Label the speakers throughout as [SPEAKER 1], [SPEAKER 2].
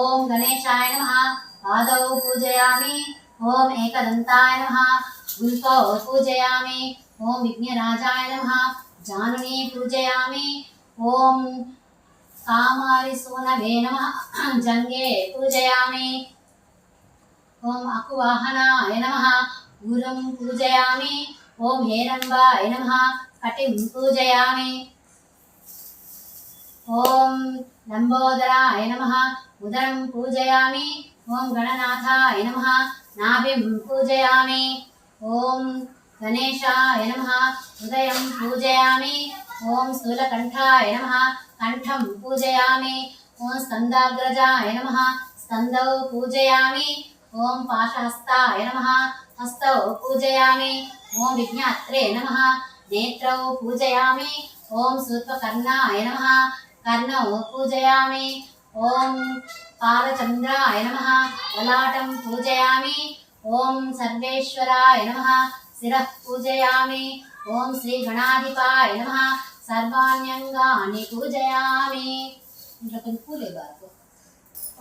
[SPEAKER 1] ఓం గణేశాయ నమ పాదౌ పూజయామి ఓం ఏకదంతాయ నమ గుల్కౌ పూజయామి ఓం విఘ్నరాజాయ నమ జానుని పూజయామి ఓం కామారి సూనవే నమ జంగే పూజయామి ఓం అకువాహనాయ నమ గురుం పూజయామి ఓం హేరంబాయ నమ కటిం పూజయామి ఓం లంబోదరాయ నమ ఉదరం పూజయామి ఓం గణనాథాయ నమ నాభిం పూజయామి ఓం గణేశాయ నమ ఉదయం పూజయామి ఓం స్థూలకంఠాయ నమ కంఠం పూజయామి ఓం స్కందాగ్రజాయ నమ స్కందౌ పూజయామి ఓం పాశహస్తాయ నమ హస్తౌ పూజయామి ఓం విజ్ఞాత్రే నమ నేత్రౌ పూజయామి ఓం శూర్పకర్ణాయ నమ కర్ణౌ పూజయామి. ఓం పాలచంద్రాయ నమ. లలాటం పూజయామి. ఓం సర్వేశ్వరాయ నమ. శిర పూజయామి. ఓం శ్రీ గణాధిపాయ నమ. సర్వాణ్యంగాన్ని పూజయామి. ఇంట్లో కొంచెం పూలే బాబు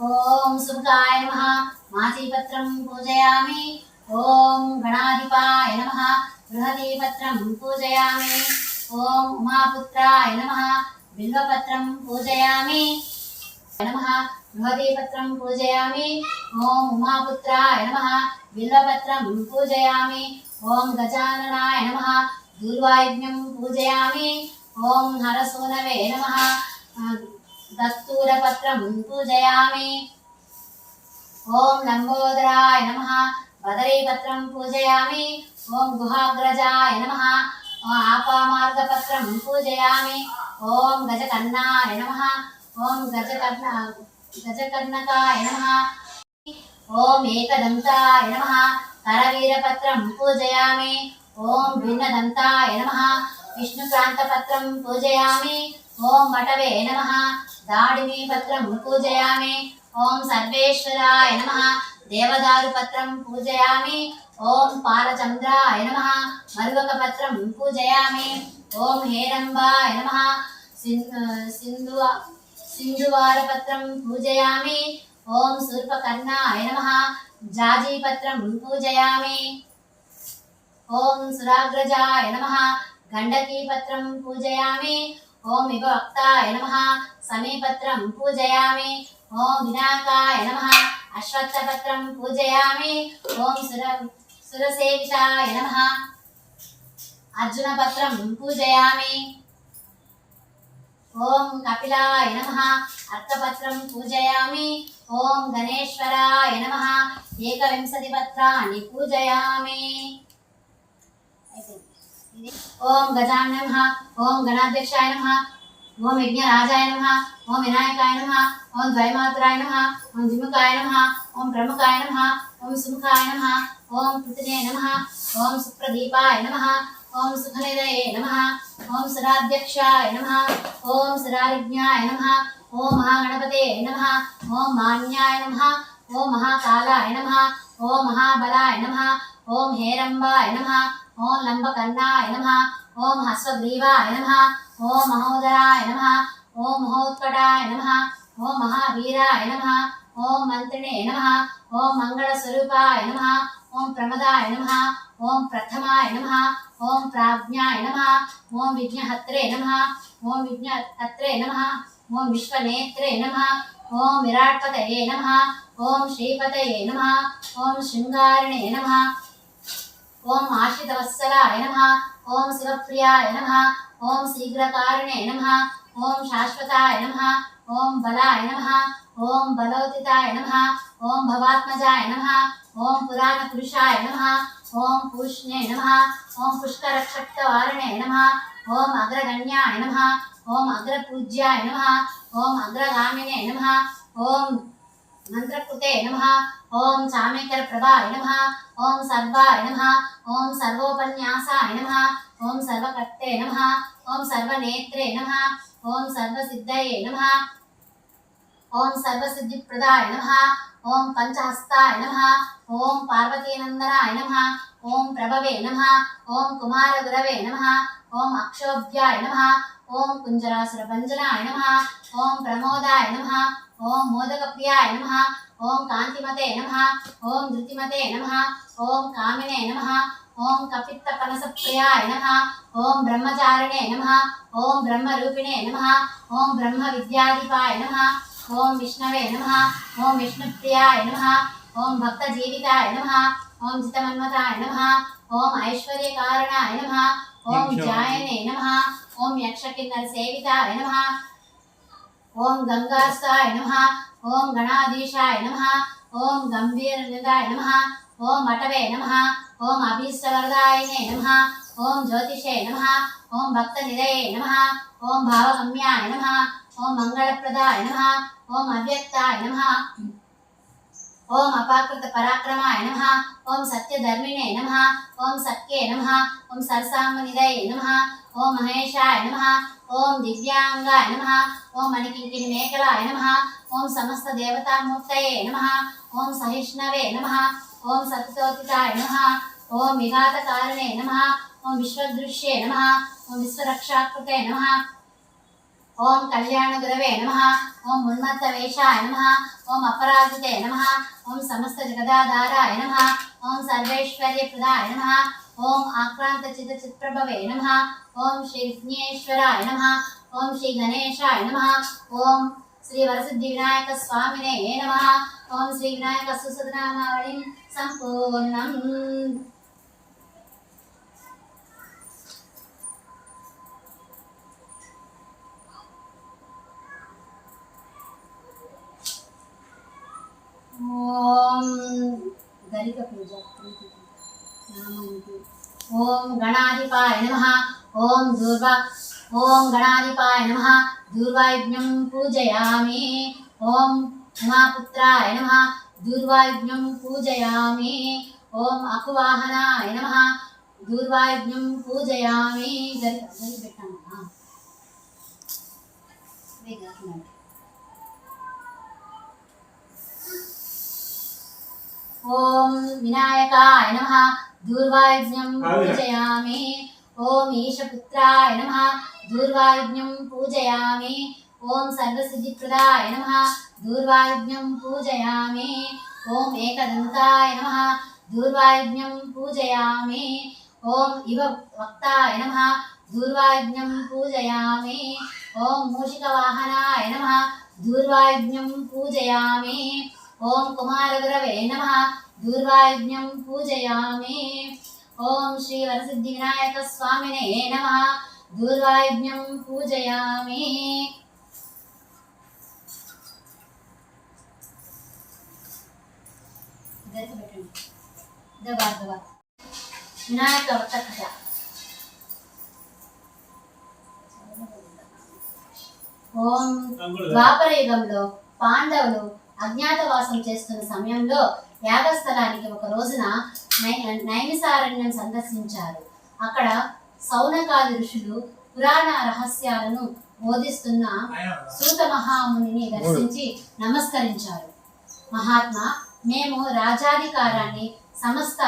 [SPEAKER 1] ఓం సుముఖాయ నమ. మాసీపత్రం పూజయామి. ఓం గణాధిపాయ నమ. బృహదీపత్రం పూజయామి. ఓం ఉమాపుత్రాయ నమ. బిల్వపత్రం పూజయామి నమ బృహదీపత్రం పూజయామి ఓం ఉమాపుత్రాయ నమ బిల్వపత్రం పూజయామి ఓం గజాననాయ నమ దూర్వాయుజ్ఞం పూజయామి ఓం హరసూనవే నమ దస్తూరపత్రం పూజయామి ఓం లంబోదరాయ నమ బదరీపత్రం పూజయామి ఓం గుహాగ్రజాయ నమ ఆపామార్గపత్రం పూజయామి. ఓం గజకర్ణాయ నమ. ఓం గజకర్ణ గజకర్ణకాయ నమ. ఓం ఏకదంతాయ నమ. కరవీరపత్రం పూజయామి. ఓం భిన్నదంతాయ నమ. విష్ణుప్రాంతపత్రం పూజయామి. ఓం మటవే నమ. దాడిమీపత్రం పూజయామి. ఓం సర్వేశ్వరాయ నమ. దేవదారు పత్రం పూజయామి. ఓం పాలచంద్రాయ నమ. మరుగక పత్రం పూజయామి. ఓం హేరంబాయ నమ. సింధు సింధువార పత్రం పూజయామి. ఓం శూర్పకర్ణాయ నమ. జాజీపత్రం పూజయామి. ఓం సురాగ్రజాయ నమ. గండకీపత్రం పూజయామి. ఓం విభక్తాయ నమ. సమీపత్రం పూజయామి. ఓం వినాకాయ నమ. అశ్వత్థపత్రం పూజయామి. ఓం సుర సురసేవిషాయ నమ. అర్జున పత్రం పూజయామి. ఓం కపిలాయ నమ. అర్థపత్రం పూజయామి. ఓం గణేశ్వరాయ నమ. ఏకవింశతి పత్రాన్ని పూజయామి. ఓం గజాన నమ. ఓం గణాధ్యక్షాయ నమ. ఓం యజ్ఞరాజాయ నమ. ఓం వినాయకాయ నమ. ఓం ద్వైమాతురాయ నమ. ఓం జిముకాయ నమ. ఓం ప్రముఖాయ నమ. ఓం సుముఖాయ నమ ఓం పృథినే నమ ఓం సుప్రదీపాయ నమ ఓం సుఖనిదయే నమ ఓం సురాధ్యక్షాయ నమ ఓం సురారిజ్ఞాయ నమ ఓం మహాగణపతే నమ ఓం మాన్యాయ నమ ఓం మహాకాలాయ నమ ఓం మహాబలాయ నమ ఓం హేరంబాయ నమ ఓం లంబకర్ణాయ నమ ఓం హస్వగ్రీవాయ నమ ఓం మహోదరాయ నమ ఓం మహోత్కటాయ నమ ఓం మహావీరాయ నమ ఓం మంత్రిణే నమ ఓం మంగళ స్వరూపాయ నమ ఓం ప్రమదాయ నమ ఓం ప్రథమాయ నమ ఓం ప్రాజ్ఞాయ నమ ఓం విఘ్నహత్రే నమ ఓం విఘ్నహత్రే నమ ఓం విశ్వనేత్రే నమ ఓం విరాట్పతయే నమ ఓం శ్రీపతయే నమ ఓం శృంగారిణే నమ ఓం ఆశ్రితవత్సలాయ నమ ఓం శివప్రియాయ నమ ఓం శీఘ్రకారిణే నమ ఓం శాశ్వతాయ నమ ఓం బలాయ నమ ఓం బలోతితాయ నమ ఓం భవాత్మజాయ నమ ఓం పురాణ పురుషాయ నమ ఓం పూష్ణే నమ ఓం పుష్కరక్షక్తవారిణే నమ ఓం అగ్రగణ్యాయ నమ ఓం అగ్రపూజ్యాయ నమ ఓం అగ్రగామినే నమ ఓం మంత్రకృతే నమ ఓం చామేకర ప్రభాయ నమ ఓం సర్వాయ నమ ఓం సర్వోపన్యాసాయ నమ ఓం సర్వకర్తే నమ ఓం సర్వనేత్రే నమ ఓం సర్వసిద్ధయే నమ ఓం సర్వసిద్ధిప్రదాయ నమ ఓం పంచహస్తాయ నమ ఓం పార్వతీనందనాయ నమ ఓం ప్రభవే నమ ఓం కుమారగురవే నమ ఓం అక్షోభ్యాయ నమ ఓం కుంజరాసుర భంజనాయ నమ ఓం ప్రమోదాయ నమ ఓం మోదకప్రియాయ నమ ఓం కాంతిమతే నమ ఓం ధృతిమతే నమ ఓం కామినే నమ ఓం కపిత్త పనసప్రియాయ నమ ఓం బ్రహ్మచారిణే నమ ఓం బ్రహ్మరూపిణే నమ ఓం బ్రహ్మ విద్యాధిపాయ నమ ఓం విష్ణవే నమ ఓం విష్ణుప్రియాయ నమ ఓం భక్త జీవితాయ నమ ఓం జితమన్మతాయ నమ ఓం ఐశ్వర్యకారణాయ నమ ఓం జాయనే నమ ఓం యక్షకిన్నర సేవితాయ నమ ఓం గంగాస్తాయ నమ ఓం గణాధీశాయ నమ ఓం గంభీరనిదాయ నమ ఓం అటవే నమ ఓం అభీష్టవరదాయనే నమ ఓం జ్యోతిషే నమ ఓం భక్త నిలయే నమ ఓం భావగమ్యాయ నమ ఓం మంగళప్రదాయ నమ ఓం అవ్యక్తాయ నమ ఓం అపాకృత పరాక్రమాయ నమ ఓం సత్యధర్మిణే నమ ఓం సత్యే నమ ఓం సరసాంబనిదయే నమ ఓం మహేషాయ నమ ఓం దివ్యాంగాయ నమ ఓం మణికింకిని మేకలాయ నమ ఓం సమస్త దేవతామూర్తయే నమ ఓం సహిష్ణవే నమ ఓం సత్యోతితాయ నమ ఓం విఘాతకారణే నమ ఓం విశ్వదృశ్యే నమ ఓం విశ్వరక్షాకృతే నమ ఓం కళ్యాణ గురవే నమ ఓం ఉన్మత్త వేషాయ నమ ఓం అపరాజితే నమ ఓం సమస్త జగదాధారాయ నమ ఓం సర్వేశ్వర్య ప్రదాయ నమ ఓం ఆక్రాంత చిత చిత్ప్రభవే నమ ఓం శ్రీ విఘ్నేశ్వరాయ నమ ఓం శ్రీ గణేశాయ నమ ఓం శ్రీ వరసిద్ధి వినాయక స్వామినే నమ ఓం శ్రీ వినాయక సుసదనామావళి సంపూర్ణం ఓం గరిక పూజ నామానికి ఓం గణాధిపాయ నమ ఓం దుర్గా ఓం గణాధిపాయ నమ దూర్వాయుజ్ఞం పూజయామి ఓం ఉమాపుత్రాయ నమ దూర్వాయుజ్ఞం పూజయామి ఓం అకువాహనాయ నమ దూర్వాయుజ్ఞం పూజయామి గరిక గరిక పెట్టామా వేగట్టున్నాడు ఓం వినాయకాయ నమ దూర్వాయుజ్ఞం పూజయామి ఓం ఈశపుత్రాయ నమ దూర్వాయుజ్ఞం పూజయామి ఓం సర్వసిద్ధిప్రదాయ నమ దూర్వాయుజ్ఞం పూజయామి ఓం ఏకదంతాయ నమ దూర్వాయుజ్ఞం పూజయామి ఓం ఇవ వక్తాయ నమ దూర్వాయుజ్ఞం పూజయామి ఓం మూషికవాహనాయ నమ దూర్వాయుజ్ఞం పూజయామి ఓం ఓం శ్రీ వరసిద్ధి వినాయక స్వామినే నమ. దూర్వాయుజ్ఞం పూజయామి. వినాయక వ్రత కథ ఓం ద్వాపర యుగంలో పాండవులు అజ్ఞాతవాసం చేస్తున్న సమయంలో యాగస్థలానికి ఒక రోజున నైమిసారణ్యం సందర్శించారు. అక్కడ సౌనకాది ఋషులు పురాణ రహస్యాలను బోధిస్తున్న సూత మహామునిని దర్శించి నమస్కరించారు. మహాత్మా మేము రాజాధికారాన్ని సమస్త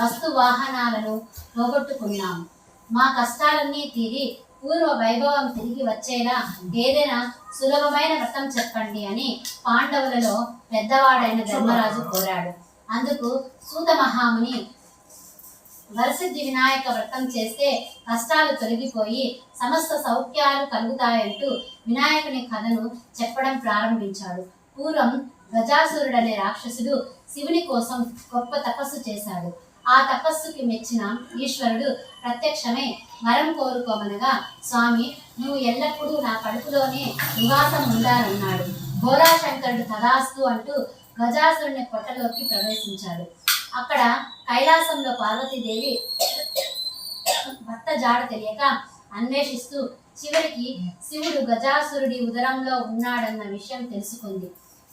[SPEAKER 1] వస్తు వాహనాలను పోగొట్టుకున్నాము మా కష్టాలన్నీ తీరి పూర్వ వైభవం తిరిగి వచ్చేలా ఏదైనా సులభమైన వ్రతం చెప్పండి అని పాండవులలో పెద్దవాడైన ధర్మరాజు కోరాడు. అందుకు సూత మహాముని వరసిద్ధి వినాయక వ్రతం చేస్తే కష్టాలు తొలగిపోయి సమస్త సౌఖ్యాలు కలుగుతాయంటూ వినాయకుని కథను చెప్పడం ప్రారంభించాడు. పూర్వం గజాసురుడనే రాక్షసుడు శివుని కోసం గొప్ప తపస్సు చేశాడు. ఆ తపస్సుకి మెచ్చిన ఈశ్వరుడు ప్రత్యక్షమై వరం కోరుకోమనగా స్వామి నువ్వు ఎల్లప్పుడూ నా కడుపులోనే నివాసం ఉండాలన్నాడు. గోరాశంకరుడు తదాస్తు అంటూ గజాసురుని కొట్టలోకి ప్రవేశించాడు. అక్కడ కైలాసంలో పార్వతీదేవి భర్త జాడ తెలియక అన్వేషిస్తూ చివరికి శివుడు గజాసురుడి ఉదరంలో ఉన్నాడన్న విషయం తెలుసుకుంది.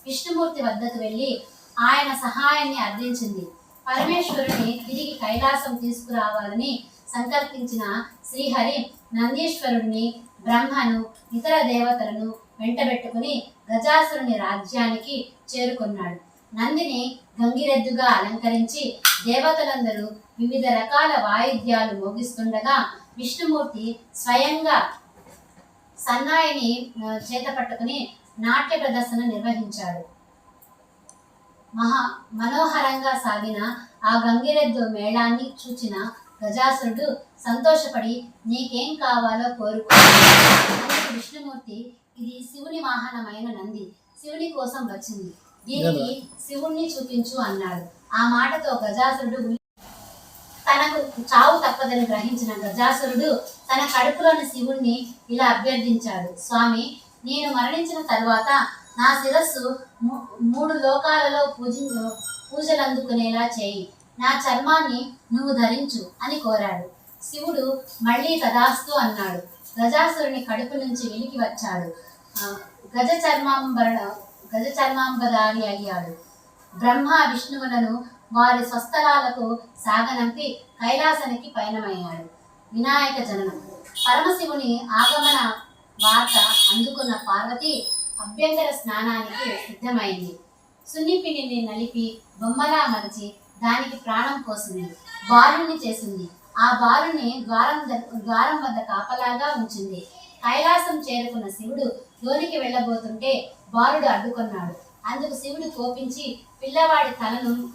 [SPEAKER 1] విష్ణుమూర్తి వద్దకు వెళ్ళి ఆయన సహాయాన్ని అర్థించింది పరమేశ్వరుని తిరిగి కైలాసం తీసుకురావాలని సంకల్పించిన శ్రీహరి నందీశ్వరుడిని బ్రహ్మను ఇతర దేవతలను వెంటబెట్టుకుని గజాసురుని రాజ్యానికి చేరుకున్నాడు. నందిని గంగిరెద్దుగా అలంకరించి దేవతలందరూ వివిధ రకాల వాయిద్యాలు మోగిస్తుండగా విష్ణుమూర్తి స్వయంగా సన్నాయిని చేతపట్టుకుని చేత పట్టుకుని నాట్య ప్రదర్శన నిర్వహించాడు. మహా మనోహరంగా సాగిన ఆ గంగిరెద్దు మేళాన్ని చూచిన గజాసురుడు సంతోషపడి నీకేం కావాలో కోరుకో విష్ణుమూర్తి ఇది శివుని వాహనమైన నంది. శివుని కోసం వచ్చింది. దీనికి శివుణ్ణి చూపించు అన్నాడు. ఆ మాటతో గజాసురుడు తనకు చావు తప్పదని గ్రహించిన గజాసురుడు తన కడుపులోని శివుణ్ణి ఇలా అభ్యర్థించాడు. స్వామి నేను మరణించిన తరువాత నా శిరస్సు మూడు లోకాలలో పూజ పూజలందుకునేలా చేయి. నా చర్మాన్ని నువ్వు ధరించు అని కోరాడు. శివుడు మళ్ళీ తదాస్తు అన్నాడు. గజాసురుని కడుపు నుంచి వెలికి వచ్చాడు. గజ చర్మాంబర గజ చర్మాంబదారి అయ్యాడు. బ్రహ్మ విష్ణువులను వారి స్వస్థలాలకు సాగనంపి కైలాసానికి పయనమయ్యాడు. వినాయక జననం. పరమశివుని ఆగమన వార్త అందుకున్న పార్వతి అభ్యంతర స్నానానికి సిద్ధమైంది. సున్నిపిండిని నలిపి బొమ్మలా మరిచి దానికి ప్రాణం పోసింది. బాలుని చేసింది. ఆ బాలుని ద్వారం ద్వారం వద్ద కాపలాగా ఉంచింది. కైలాసం చేరుకున్న శివుడు లోనికి వెళ్ళబోతుంటే బాలుడు అడ్డుకున్నాడు. అందుకు శివుడు కోపించి పిల్లవాడి తలను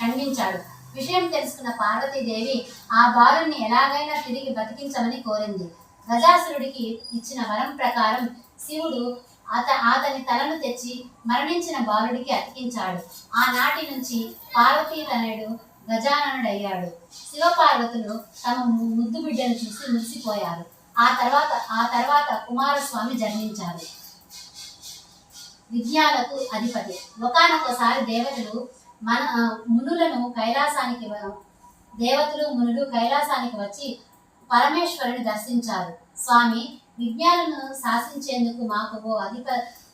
[SPEAKER 1] ఖండించాడు. విషయం తెలుసుకున్న పార్వతీదేవి ఆ బాలుని ఎలాగైనా తిరిగి బతికించమని కోరింది. గజాసురుడికి ఇచ్చిన వరం ప్రకారం శివుడు అత అతని తలను తెచ్చి మరణించిన బాలుడికి అతికించాడు. ఆనాటి నుంచి పార్వతీ తనయుడు గజాననుడయ్యాడు. శివపార్వతులు తమ ముద్దు బిడ్డను చూసి మురిసిపోయారు. ఆ తర్వాత ఆ తర్వాత కుమారస్వామి జన్మించారు. విద్యాలకు అధిపతి. ఒకనొకసారి దేవతలు మన మునులను కైలాసానికి దేవతలు మునులు కైలాసానికి వచ్చి పరమేశ్వరుని దర్శించారు. స్వామి విజ్ఞాలను శాసించేందుకు మాకు ఓ అధిప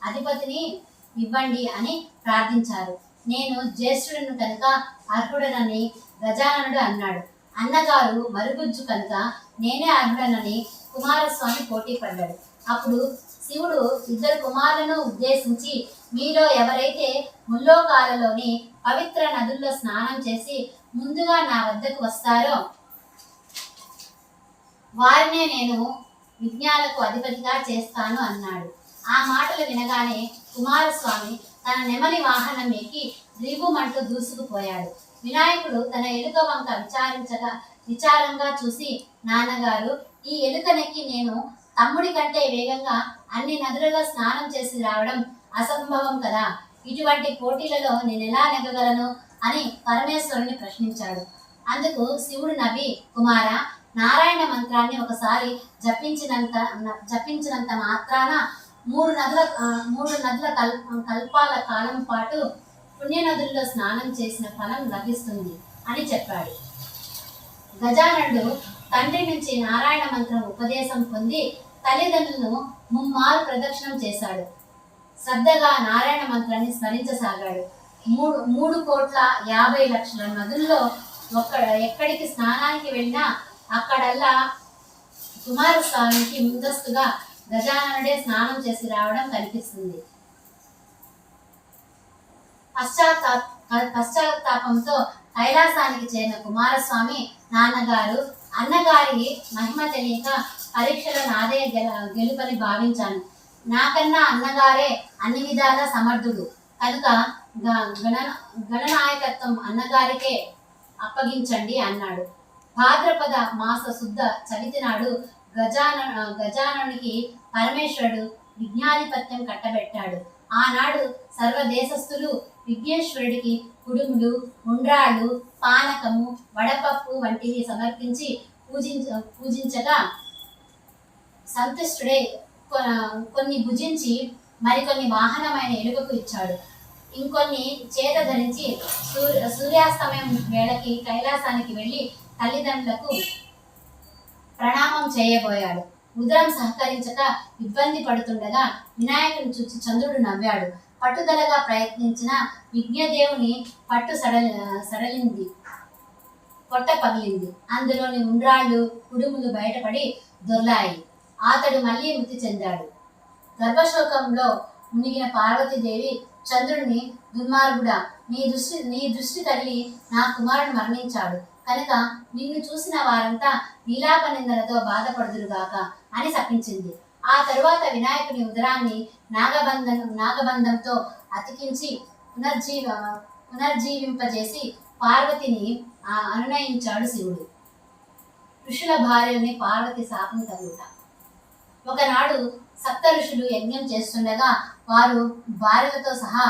[SPEAKER 1] అధిపతిని ఇవ్వండి అని ప్రార్థించారు. నేను జ్యేష్ఠుడను కనుక అర్హుడనని గజాననుడు అన్నాడు. అన్నగారు మరుగుజ్జు కనుక నేనే అర్హుడనని కుమారస్వామి పోటీ పడ్డాడు. అప్పుడు శివుడు ఇద్దరు కుమారులను ఉద్దేశించి మీలో ఎవరైతే ముల్లోకాలలోని పవిత్ర నదుల్లో స్నానం చేసి ముందుగా నా వద్దకు వస్తారో వారినే నేను విజ్ఞాలకు అధిపతిగా చేస్తాను అన్నాడు. ఆ మాటలు వినగానే కుమారస్వామి తన నెమలి వాహనం ఎక్కి రిగుమంటూ దూసుకుపోయాడు. వినాయకుడు తన ఎలుక వంక విచారించగా విచారంగా చూసి నాన్నగారు ఈ ఎలుకనెక్కి నేను తమ్ముడి కంటే వేగంగా అన్ని నదులలో స్నానం చేసి రావడం అసంభవం కదా. ఇటువంటి పోటీలలో నేను ఎలా నెగగలను అని పరమేశ్వరుని ప్రశ్నించాడు. అందుకు శివుడు నవ్వి కుమార నారాయణ మంత్రాన్ని ఒకసారి జపించినంత జపించినంత మాత్రాన మూడు నదుల మూడు నదుల కల్ కల్పాల కాలం పాటు పుణ్య నదుల్లో స్నానం చేసిన ఫలం లభిస్తుంది అని చెప్పాడు. గజాననుడు తండ్రి నుంచి నారాయణ మంత్రం ఉపదేశం పొంది తల్లిదండ్రులను ముమ్మారు ప్రదక్షిణం చేశాడు. శ్రద్ధగా నారాయణ మంత్రాన్ని స్మరించసాగాడు. మూడు మూడు కోట్ల యాభై లక్షల నదుల్లో ఒక్క ఎక్కడికి స్నానానికి వెళ్ళినా అక్కడల్లా కుమారస్వామికి ముందస్తుగా గజాననుడే స్నానం చేసి రావడం కనిపిస్తుంది. పశ్చాత్తా పశ్చాత్తాపంతో కైలాసానికి చేరిన కుమారస్వామి నాన్నగారు అన్నగారి మహిమ తెలియక పరీక్షలో నాదే గెల గెలుపని భావించాను. నాకన్నా అన్నగారే అన్ని విధాల సమర్థుడు. కనుక గ- గణ గణనాయకత్వం అన్నగారికే అప్పగించండి అన్నాడు. భాద్రపద మాస శుద్ధ చవితి నాడు గజాన గజానునికి పరమేశ్వరుడు విజ్ఞాధిపత్యం కట్టబెట్టాడు. ఆనాడు సర్వదేశస్థులు విఘ్నేశ్వరుడికి కుడుములు ఉండ్రాళ్ళు పానకము వడపప్పు వంటివి సమర్పించి పూజించ పూజించగా సంతుష్టుడే కొ- కొన్ని భుజించి మరికొన్ని వాహనమైన ఎలుకకు ఇచ్చాడు. ఇంకొన్ని చేత ధరించి సూర్య సూర్యాస్తమయం వేళకి కైలాసానికి వెళ్ళి తల్లిదండ్రులకు ప్రణామం చేయబోయాడు. ఉదరం సహకరించక ఇబ్బంది పడుతుండగా వినాయకుని చూసి చంద్రుడు నవ్వాడు. పట్టుదలగా ప్రయత్నించిన విజ్ఞదేవుని పట్టు సడలి సడలింది. పొట్ట పగిలింది. అందులోని ఉండ్రాళ్ళు కుడుములు బయటపడి దొర్లాయి. అతడు మళ్ళీ మృతి చెందాడు. గర్భశోకంలో మునిగిన పార్వతీదేవి చంద్రుడిని దుర్మార్గుడా నీ దృష్టి నీ దృష్టి తల్లి నా కుమారుడు మరణించాడు. కనుక నిన్ను చూసిన వారంతా నీలాప నిందలతో బాధపడుదురుగాక అని శపించింది. ఆ తరువాత వినాయకుని ఉదరాన్ని నాగబంధం నాగబంధంతో అతికించి పునర్జీవ పునర్జీవింపజేసి పార్వతిని ఆ, అనునయించాడు శివుడు. ఋషుల భార్యని పార్వతి శాపం తగుట ఒకనాడు సప్త ఋషులు యజ్ఞం చేస్తుండగా వారు భార్యలతో సహా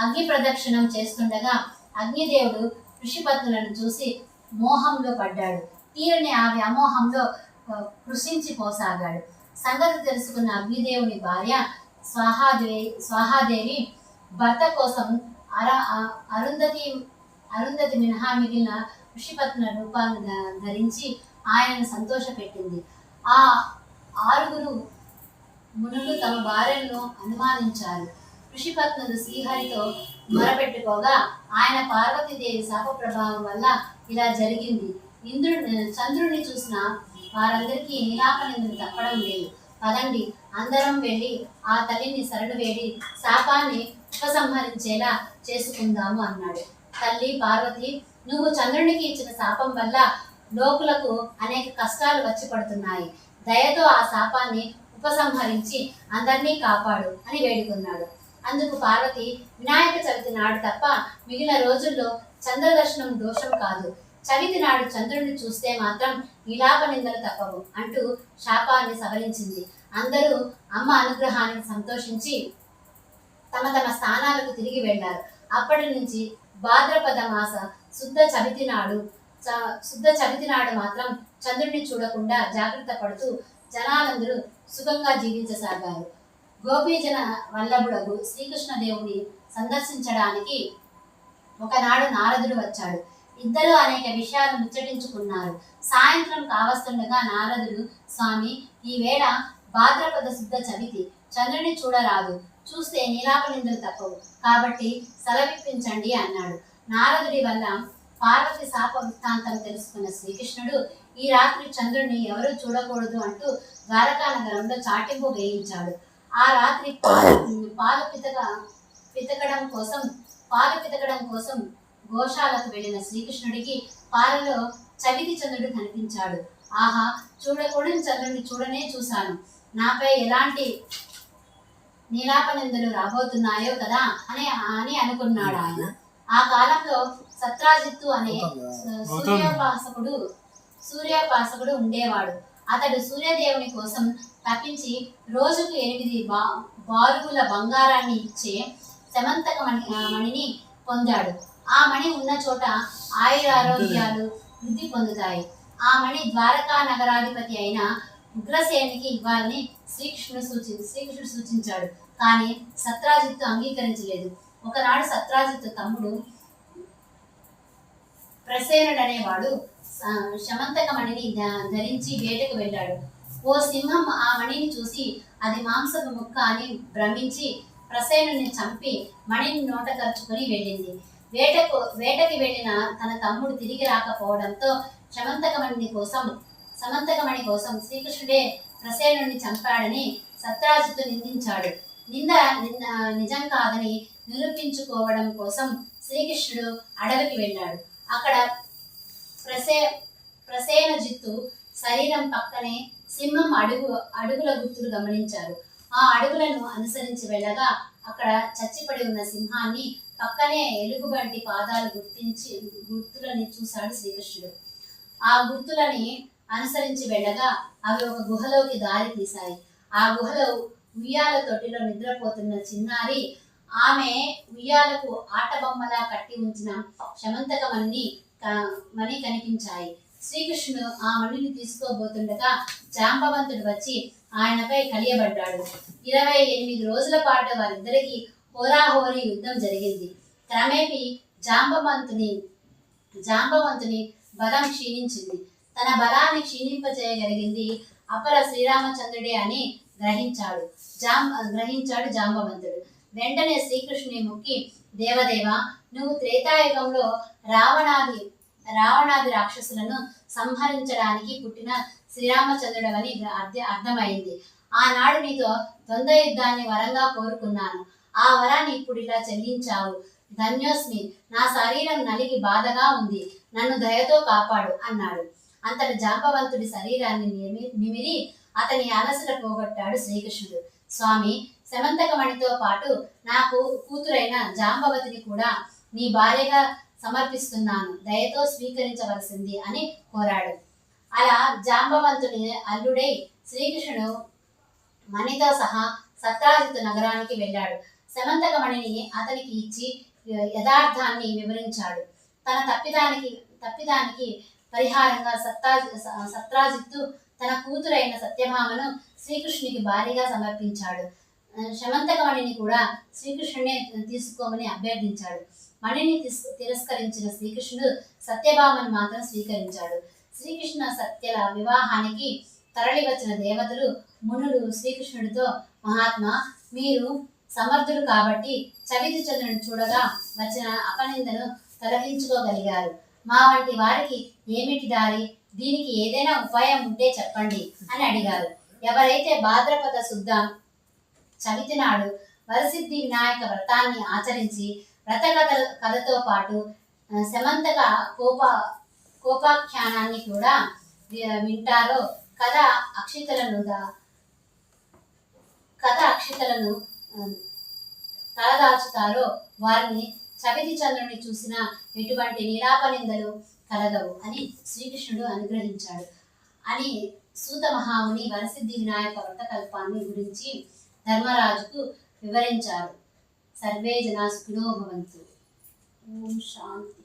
[SPEAKER 1] అగ్ని ప్రదక్షిణం చేస్తుండగా అగ్నిదేవుడు ఋషిపత్నులను చూసి మోహంలో పడ్డాడు. తీరని ఆ వ్యామోహంలో కృషించి కృషించిపోసాగాడు సంగతి తెలుసుకున్న అగ్నిదేవుని భార్య స్వాహాదేవి స్వాహాదేవి భర్త కోసం అర అరుంధతి అరుంధతి మినహా మిగిలిన ఋషిపత్న రూపాన్ని ధరించి ఆయనను సంతోషపెట్టింది. ఆ ఆరుగురు మునులు తమ భార్యలను అనుమానించారు. ఋషిపత్నులు శ్రీహరితో మొరపెట్టుకోగా ఆయన పార్వతీదేవి శాప ప్రభావం వల్ల ఇలా జరిగింది. ఇంద్రుడు చంద్రుడిని చూసిన వారందరికీ నీలాపనిందులు తప్పడం లేదు. పదండి అందరం వెళ్ళి ఆ తల్లిని సరడు వేడి శాపాన్ని ఉపసంహరించేలా చేసుకుందాము అన్నాడు. తల్లి పార్వతి నువ్వు చంద్రునికి ఇచ్చిన శాపం వల్ల లోకులకు అనేక కష్టాలు వచ్చి పడుతున్నాయి. దయతో ఆ శాపాన్ని ఉపసంహరించి అందరినీ కాపాడు అని వేడుకున్నాడు. అందుకు పార్వతి వినాయక చవితి నాడు తప్ప మిగిలిన రోజుల్లో చంద్రదర్శనం దోషం కాదు. చవితి నాడు చంద్రుడిని చూస్తే మాత్రం నీలాప నిందలు తప్పవు అంటూ శాపాన్ని సవరించింది. అందరూ అమ్మ అనుగ్రహానికి సంతోషించి తమ తమ స్థానాలకు తిరిగి వెళ్ళారు. అప్పటి నుంచి భాద్రపద మాస శుద్ధ చవితి నాడు శుద్ధ చవితి నాడు మాత్రం చంద్రుడిని చూడకుండా జాగ్రత్త పడుతూ జనాలందరూ సుఖంగా జీవించసాగారు. గోపీజన వల్లభుడగు శ్రీకృష్ణదేవుని సందర్శించడానికి ఒకనాడు నారదుడు వచ్చాడు. ఇద్దరు అనేక విషయాలు ముచ్చటించుకున్నారు. సాయంత్రం కావస్తుండగా నారదుడు స్వామి ఈ వేళ భాద్రపద శుద్ధ చవితి. చంద్రుని చూడరాదు. చూస్తే నీలాపనిందులు తప్పవు. కాబట్టి సెలవిప్పించండి అన్నాడు. నారదుడి వల్ల పార్వతి శాప వృత్తాంతం తెలుసుకున్న శ్రీకృష్ణుడు ఈ రాత్రి చంద్రుడిని ఎవరూ చూడకూడదు అంటూ ద్వారకా నగరంలో చాటింపు వేయించాడు. ఆ రాత్రి పాలు పితక పితకడం కోసం పాలు పితకడం కోసం గోశాలకు వెళ్ళిన శ్రీకృష్ణుడికి పాలలో చవితి చంద్రుడు కనిపించాడు. ఆహా చూడకూడని చంద్రుడిని చూడనే చూశాను. నాపై ఎలాంటి నీలాపనిందలు రాబోతున్నాయో కదా అని అని అనుకున్నాడు ఆయన. ఆ కాలంలో సత్రాజిత్తు అనే సూర్యోపాసకుడు సూర్యోపాసకుడు ఉండేవాడు. అతడు సూర్యదేవుని కోసం తప్పించి రోజుకు ఎనిమిది బా బారుగుల బంగారాన్ని ఇచ్చే సమంతక మణి మణిని పొందాడు. ఆ మణి ఉన్న చోట ఆయురారోగ్యాలు వృద్ధి పొందుతాయి. ఆ మణి ద్వారకా నగరాధిపతి అయిన ఉగ్రసేనికి ఇవ్వాలని శ్రీకృష్ణుడు సూచి శ్రీకృష్ణుడు సూచించాడు. కానీ సత్రాజిత్తు అంగీకరించలేదు. ఒకనాడు సత్రాజిత్తు తమ్ముడు ప్రసేనుడు అనేవాడు శమంతక మణిని ధరించి వేటకు వెళ్ళాడు. ఓ సింహం ఆ మణిని చూసి అది మాంసపు ముక్క అని భ్రమించి ప్రసేనుని చంపి మణిని నోట ఖర్చుకుని వెళ్ళింది. వేటకు వేటకి వెళ్ళిన తన తమ్ముడు తిరిగి రాకపోవడంతో శమంతకమణిని కోసం సమంతకమణి కోసం శ్రీకృష్ణుడే ప్రసేనుడిని చంపాడని సత్రాజుతో నిందించాడు. నింద నింద నిజం కాదని నిరూపించుకోవడం కోసం శ్రీకృష్ణుడు అడవికి వెళ్ళాడు. అక్కడ ప్రసే ప్రసేనజిత్తు శరీరం పక్కనే సింహం అడుగు అడుగుల గుర్తులు గమనించారు. ఆ అడుగులను అనుసరించి వెళ్ళగా అక్కడ చచ్చిపడి ఉన్న సింహాన్ని పక్కనే ఎలుగుబంటి పాదాలు గుర్తించి గుర్తులని చూశాడు శ్రీకృష్ణుడు. ఆ గుర్తులని అనుసరించి వెళ్ళగా అవి ఒక గుహలోకి దారి తీశాయి. ఆ గుహలో ఉయ్యాల తొట్టిలో నిద్రపోతున్న చిన్నారి ఆమె ఉయ్యాలకు ఆటబొమ్మలా కట్టి ఉంచిన శమంతకమన్ని మణి కనిపించాయి. శ్రీకృష్ణుడు ఆ మణిని తీసుకోబోతుండగా జాంబవంతుడు వచ్చి ఆయనపై కలియబడ్డాడు. ఇరవై ఎనిమిది రోజుల పాటు వారిద్దరికి హోరాహోరీ యుద్ధం జరిగింది. క్రమేపీ జాంబవంతుని జాంబవంతుని బలం క్షీణించింది. తన బలాన్ని క్షీణింపజేయగలిగింది అపర శ్రీరామచంద్రుడే అని గ్రహించాడు. జాం గ్రహించాడు జాంబవంతుడు. వెంటనే శ్రీకృష్ణుని ముక్కి దేవదేవ నువ్వు త్రేతాయుగంలో రావణాది రావణాది రాక్షసులను సంహరించడానికి పుట్టిన శ్రీరామచంద్రుడవని అర్థమైంది. ఆనాడు నీతో ద్వంద్వ యుద్ధాన్ని వరంగా కోరుకున్నాను. ఆ వరాన్ని ఇప్పుడు ఇలా చెల్లించావు. ధన్యోస్మి నా శరీరం నలిగి బాధగా ఉంది. నన్ను దయతో కాపాడు అన్నాడు. అంతటి జాంబవంతుడి శరీరాన్ని నిమి- నిమిరి అతని అలసట పోగొట్టాడు శ్రీకృష్ణుడు. స్వామి శమంతకమణితో పాటు నాకు కూతురైన జాంబవతిని కూడా నీ భార్యగా సమర్పిస్తున్నాను. దయతో స్వీకరించవలసింది అని కోరాడు. అలా జాంబవంతుని అల్లుడై శ్రీకృష్ణుడు మణితో సహా సత్రాజిత్ నగరానికి వెళ్ళాడు. శమంతకమణిని అతనికి ఇచ్చి యథార్థాన్ని వివరించాడు. తన తప్పిదానికి తప్పిదానికి పరిహారంగా సత్తా సత్రాజిత్తు తన కూతురైన సత్యభామను శ్రీకృష్ణునికి భారీగా సమర్పించాడు. శమంతకమణిని కూడా శ్రీకృష్ణునే తీసుకోమని అభ్యర్థించాడు. మణిని తిస్- తిరస్కరించిన శ్రీకృష్ణుడు సత్యభామను మాత్రం స్వీకరించాడు. శ్రీకృష్ణ సత్యల వివాహానికి తరలి వచ్చిన దేవతలు మునులు శ్రీకృష్ణుడితో మహాత్మా మీరు సమర్థులు కాబట్టి చవితి చంద్రుని చూడగా వచ్చిన అపనిందను తొలగించుకోగలిగారు. మా వంటి వారికి ఏమిటి దారి? దీనికి ఏదైనా ఉపాయం ఉంటే చెప్పండి అని అడిగారు. ఎవరైతే భాద్రపద శుద్ధ చవితి నాడు వరసిద్ధి వినాయక వ్రతాన్ని ఆచరించి వ్రత కథ కథతో పాటు సమంతక కోప కోపాఖ్యానాన్ని కూడా వింటారో కథ అక్షితలను కథ అక్షితలను తలదాచుతారో వారిని చవితి చంద్రుని చూసిన ఎటువంటి నిరాపనిందలు కలగవు అని శ్రీకృష్ణుడు అనుగ్రహించాడు. అని సూత మహాముని వరసిద్ధి వినాయక వ్రతకల్పాన్ని గురించి ధర్మరాజుకు వివరించారు. సర్వే జనా సుఖినో భవంతు. ఓం శాంతి.